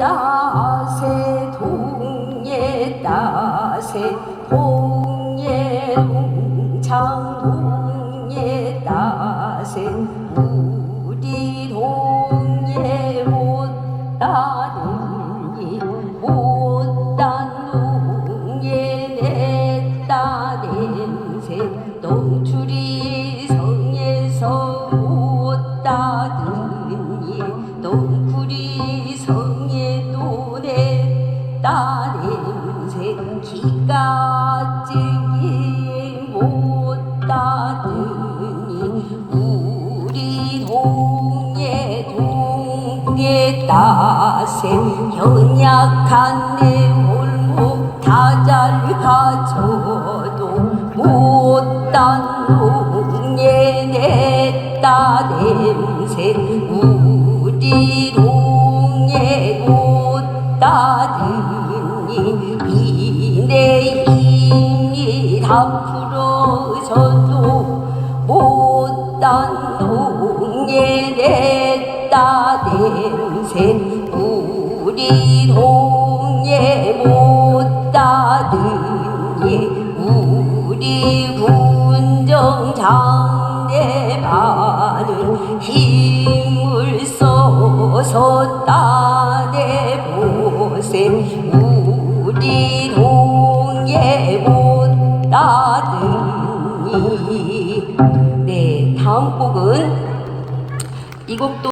따세 동예 따세 동예 동창 동예 따세 우리 동예 못다는이 못단 동예 냈다 냄새 똥추리 성에서 못다더니 냈 다 냄새 기까지기 못다더니 우리 동예 동예 따세 연약한 내 골목 다잘 가져도 못단 동예 냈다 냄새 우리 동예 못다더 다 풀어져도 못단 동예 냈다. 냄새 우리 동예 못다더니 우리 군정 장내 많은 힘을 써서 따내 보세 네 다음 곡은 이 곡도